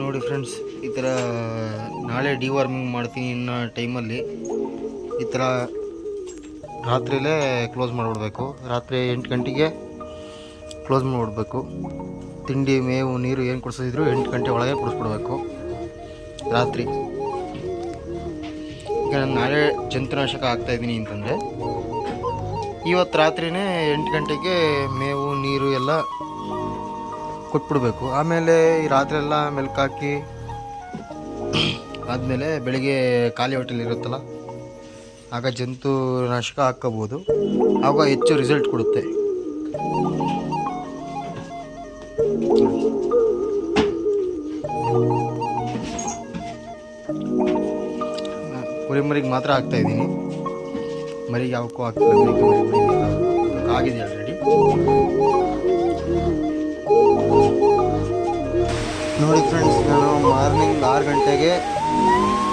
ನೋಡಿ ಫ್ರೆಂಡ್ಸ್ ಈ ಥರ ನಾಳೆ ಡಿವಾರ್ಮಿಂಗ್ ಮಾಡ್ತೀನಿ ಅನ್ನೋ ಟೈಮಲ್ಲಿ ಈ ಥರ ರಾತ್ರಿಲೇ ಕ್ಲೋಸ್ ಮಾಡಿಬಿಡ್ಬೇಕು. ರಾತ್ರಿ ಎಂಟು ಗಂಟೆಗೆ ಕ್ಲೋಸ್ ಮಾಡಿಬಿಡ್ಬೇಕು. ತಿಂಡಿ, ಮೇವು, ನೀರು ಏನು ಕುಡಿಸಿದ್ರು ಎಂಟು ಗಂಟೆ ಒಳಗೆ ಕುಡಿಸ್ಬಿಡ್ಬೇಕು. ರಾತ್ರಿ. ಈಗ ನಾನು ನಾಳೆ ಜಂತುನಾಶಕ ಆಗ್ತಾಯಿದ್ದೀನಿ ಅಂತಂದರೆ ಇವತ್ತು ರಾತ್ರಿನೇ ಎಂಟು ಗಂಟೆಗೆ ಮೇವು, ನೀರು ಎಲ್ಲ ಕೊಟ್ಬಿಡ್ಬೇಕು. ಆಮೇಲೆ ಈ ರಾತ್ರಿ ಎಲ್ಲ ಮೆಲ್ಕಾಕಿ ಆದಮೇಲೆ ಬೆಳಿಗ್ಗೆ ಖಾಲಿ ಹೊಟ್ಟೆಲಿ ಇರುತ್ತಲ್ಲ, ಆಗ ಜಂತು ನಾಶಕ ಹಾಕ್ಕೋಬೋದು ಆಗ ಹೆಚ್ಚು ರಿಸಲ್ಟ್ ಕೊಡುತ್ತೆ. ಕುರಿಮರಿಗೆ ಮಾತ್ರ ಹಾಕ್ತಾ ಇದ್ದೀನಿ. ಮರಿಗೆ ಯಾವಕ್ಕೂ ಹಾಕ್ತಿಲ್ಲ. ಆಗಿದೆ ಆಲ್ರೆಡಿ ನೋಡಿ ಫ್ರೆಂಡ್ಸ್ ನಾನು ಮಾರ್ನಿಂಗ್ ಆರು ಗಂಟೆಗೆ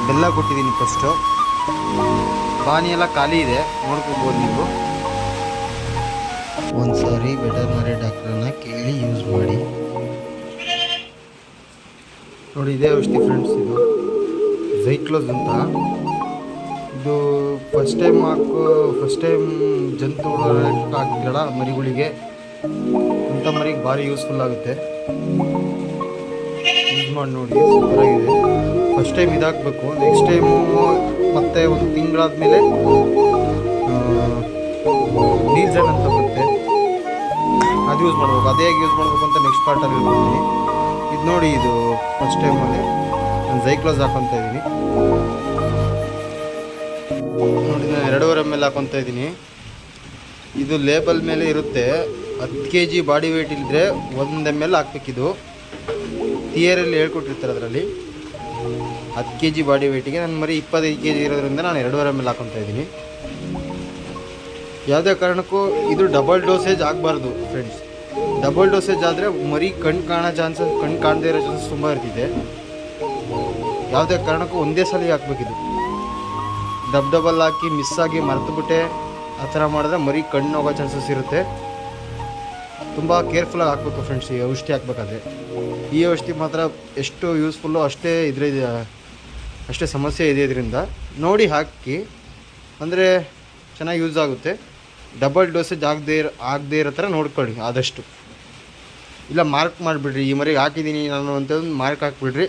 ಬೆಲ್ಲ ಕೊಟ್ಟಿದ್ದೀನಿ ಫಸ್ಟು ಬಾನಿ ಎಲ್ಲ ಖಾಲಿ ಇದೆ, ನೋಡ್ಕೊಬೋದು ನೀವು. ಒಂದು ಸಾರಿ ವೆಟರ್ನರಿ ಡಾಕ್ಟ್ರನ್ನ ಕೇಳಿ ಯೂಸ್ ಮಾಡಿ. ನೋಡಿ, ಇದೇ ಔಷಧಿ ಫ್ರೆಂಡ್ಸ್ ಇದು. ಝೈಕ್ಲೋಸ್ ಅಂತ. ಇದು ಫಸ್ಟ್ ಟೈಮ್ ಹಾಕು ಫಸ್ಟ್ ಟೈಮ್ ಜಂತು ಹಾಕ್ತಿರಲ್ಲ ಮರಿಗಳಿಗೆ. ಅಂಥ ಮರಿಗೆ ಭಾರಿ ಯೂಸ್ಫುಲ್ ಆಗುತ್ತೆ. ಮಾಡಿ ನೋಡಿ ಸೂಪರಾಗಿದೆ ಫಸ್ಟ್ ಟೈಮ್ ಇದಾಗಬೇಕು ನೆಕ್ಸ್ಟ್ ಟೈಮು ಮತ್ತೆ ಒಂದು ತಿಂಗಳಾದ್ಮೇಲೆ ಡೀಸೆಲ್ ಅಂತ ಬರುತ್ತೆ. ಅದು ಯೂಸ್ ಮಾಡಬೇಕು, ಅದೇ ಯೂಸ್ ಮಾಡಬೇಕು ಅಂತ ನೆಕ್ಸ್ಟ್ ಪಾರ್ಟಲ್ಲಿ ಹೇಳ್ತೀನಿ. ಇದು ನೋಡಿ, ಇದು ಫಸ್ಟ್ ಟೈಮಲ್ಲಿ ನಾನು ಸೈಕ್ಲೋಸ್ ಹಾಕೊತಾ ಇದ್ದೀನಿ ನೋಡಿ, ನಾನು ಎರಡೂವರೆ ಮೇಲೆ ಹಾಕೊತಾ ಇದ್ದೀನಿ ಇದು ಲೇಬಲ್ ಮೇಲೆ ಇರುತ್ತೆ. ಹತ್ತು ಕೆ ಜಿ ಬಾಡಿ ವೆಯ್ಟ್ ಇಲ್ಲದ್ರೆ ಒಂದು ಎಂ ಎಲ್ ಹಾಕ್ಬೇಕಿದು. ತಿಯರಲ್ಲಿ ಹೇಳ್ಕೊಟ್ಟಿರ್ತಾರೆ ಅದರಲ್ಲಿ. ಹತ್ತು ಕೆ ಜಿ ಬಾಡಿ ವೆಯ್ಟಿಗೆ ನಾನು ಮರಿ ಇಪ್ಪತ್ತೈದು ಕೆ ಜಿ ಇರೋದ್ರಿಂದ ನಾನು ಎರಡೂವರೆ ಮೇಲೆ ಹಾಕೊತಾ ಇದ್ದೀನಿ. ಯಾವುದೇ ಕಾರಣಕ್ಕೂ ಇದು ಡಬಲ್ ಡೋಸೇಜ್ ಆಗಬಾರ್ದು ಫ್ರೆಂಡ್ಸ್ ಡಬಲ್ ಡೋಸೇಜ್ ಆದರೆ ಮರಿ ಕಣ್ಣು ಕಾಣೋ ಚಾನ್ಸಸ್ ಕಣ್ಣು ಕಾಣದೇ ಇರೋ ಚಾನ್ಸಸ್ ತುಂಬ ಇರ್ತಿದೆ ಯಾವುದೇ ಕಾರಣಕ್ಕೂ ಒಂದೇ ಸಲ ಹಾಕ್ಬೇಕಿದು ಡಬ್ ಡಬಲ್ ಹಾಕಿ ಮಿಸ್ ಆಗಿ ಮರೆತುಬಿಟ್ಟೆ ಆ ಥರ ಮಾಡಿದ್ರೆ ಮರಿ ಕಣ್ಣು ಹೋಗೋ ಚಾನ್ಸಸ್ ಇರುತ್ತೆ. ತುಂಬ ಕೇರ್ಫುಲ್ಲಾಗಿ ಹಾಕ್ಬೇಕು ಫ್ರೆಂಡ್ಸ್ ಈ ಔಷಧಿ ಹಾಕ್ಬೇಕಾದ್ರೆ. ಈ ಔಷಧಿ ಮಾತ್ರ ಎಷ್ಟು ಯೂಸ್ಫುಲ್ಲು ಅಷ್ಟೇ ಇದ್ರೆ, ಅಷ್ಟೇ ಸಮಸ್ಯೆ ಇದೆ ಇದರಿಂದ. ನೋಡಿ ಹಾಕಿ, ಅಂದರೆ ಚೆನ್ನಾಗಿ ಯೂಸ್ ಆಗುತ್ತೆ. ಡಬಲ್ ಡೋಸೇಜ್ ಆಗದೆ ಇರೋ ಆಗದೆ ಇರೋ ಥರ ನೋಡ್ಕೊಳ್ಳಿ ಆದಷ್ಟು. ಇಲ್ಲ ಮಾರ್ಕ್ ಮಾಡಿಬಿಡ್ರಿ, ಈ ಮರಿಗೆ ಹಾಕಿದ್ದೀನಿ ನಾನು ಅಂತಂದು ಮಾರ್ಕ್ ಹಾಕ್ಬಿಡ್ರಿ.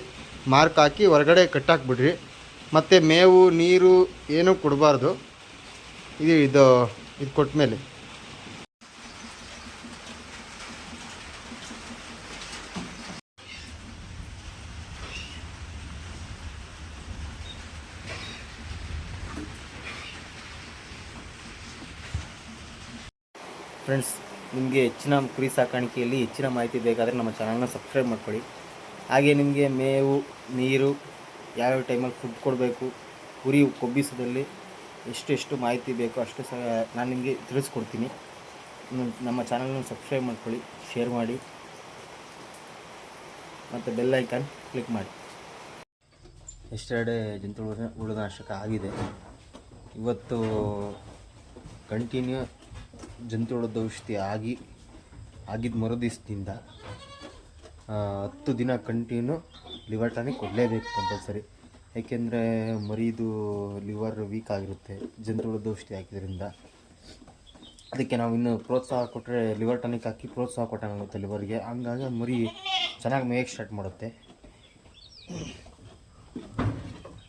ಮಾರ್ಕ್ ಹಾಕಿ ಹೊರಗಡೆ ಕಟ್ಟಾಕ್ಬಿಡ್ರಿ ಮತ್ತು ಮೇವು, ನೀರು ಏನೂ ಕೊಡಬಾರ್ದು. ಇದು ಇದು ಇದು ಕೊಟ್ಟ ಮೇಲೆ ಫ್ರೆಂಡ್ಸ್ ನಿಮಗೆ ಹೆಚ್ಚಿನ ಕುರಿ ಸಾಕಾಣಿಕೆಯಲ್ಲಿ ಹೆಚ್ಚಿನ ಮಾಹಿತಿ ಬೇಕಾದರೆ ನಮ್ಮ ಚಾನಲ್ನ ಸಬ್ಸ್ಕ್ರೈಬ್ ಮಾಡ್ಕೊಳ್ಳಿ ಹಾಗೆ ನಿಮಗೆ ಮೇವು, ನೀರು, ಯಾವ್ಯಾವ ಟೈಮಲ್ಲಿ ಫುಡ್ ಕೊಡಬೇಕು, ಕುರಿ ಕೊಬ್ಬಿಸೋದಲ್ಲಿ ಎಷ್ಟು ಎಷ್ಟು ಮಾಹಿತಿ ಬೇಕು ಅಷ್ಟು ಸಹ ನಾನು ನಿಮಗೆ ತಿಳಿಸ್ಕೊಡ್ತೀನಿ. ನಮ್ಮ ಚಾನಲ್ನ ಸಬ್ಸ್ಕ್ರೈಬ್ ಮಾಡ್ಕೊಳ್ಳಿ ಶೇರ್ ಮಾಡಿ, ಮತ್ತು ಬೆಲ್ ಐಕಾನ್ ಕ್ಲಿಕ್ ಮಾಡಿ. ಎಷ್ಟೆರಡೆ ಜಂತು ಉಳಿದ ಆಗಿದೆ. ಇವತ್ತು ಕಂಟಿನ್ಯೂ ಜಂತು ಹುಳದ ಔಷಧಿ ಆಗಿ ಆಗಿದ್ದ ಮರುದಿವಸದಿಂದ ಹತ್ತು ದಿನ ಕಂಟಿನ್ಯೂ ಲಿವರ್ ಟಾನಿಕ್ ಕೊಡಲೇಬೇಕು ಕಂಪಲ್ಸರಿ. ಏಕೆಂದರೆ ಮರಿದು ಲಿವರ್ ವೀಕ್ ಆಗಿರುತ್ತೆ ಜಂತುಳದ ಔಷಧಿ ಹಾಕಿದ್ರಿಂದ. ಅದಕ್ಕೆ ನಾವು ಇನ್ನು ಪ್ರೋತ್ಸಾಹ ಕೊಟ್ಟರೆ ಲಿವರ್ ಟಾನಿಕ್ ಹಾಕಿ ಪ್ರೋತ್ಸಾಹ ಕೊಟ್ಟಂಗಾಗುತ್ತೆ ಲಿವರ್ಗೆ? ಹಂಗಾಗಿ ಮರಿ ಚೆನ್ನಾಗಿ ಮೇಯಕ್ಕೆ ಸ್ಟಾರ್ಟ್ ಮಾಡುತ್ತೆ.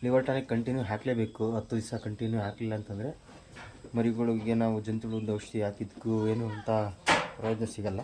ಲಿವರ್ ಟಾನಿಕ್ ಕಂಟಿನ್ಯೂ ಹಾಕಲೇಬೇಕು. ಹತ್ತು ದಿವಸ ಕಂಟಿನ್ಯೂ ಹಾಕಲಿಲ್ಲ ಅಂತಂದರೆ ಮರಿಗಳಿಗೆ ನಾವು ಜಂತುಗಳಿಂದ ಔಷಧಿ ಹಾಕಿದ್ದಕ್ಕೂ ಏನು ಅಂತ ಪ್ರಯೋಜನ ಸಿಗಲ್ಲ.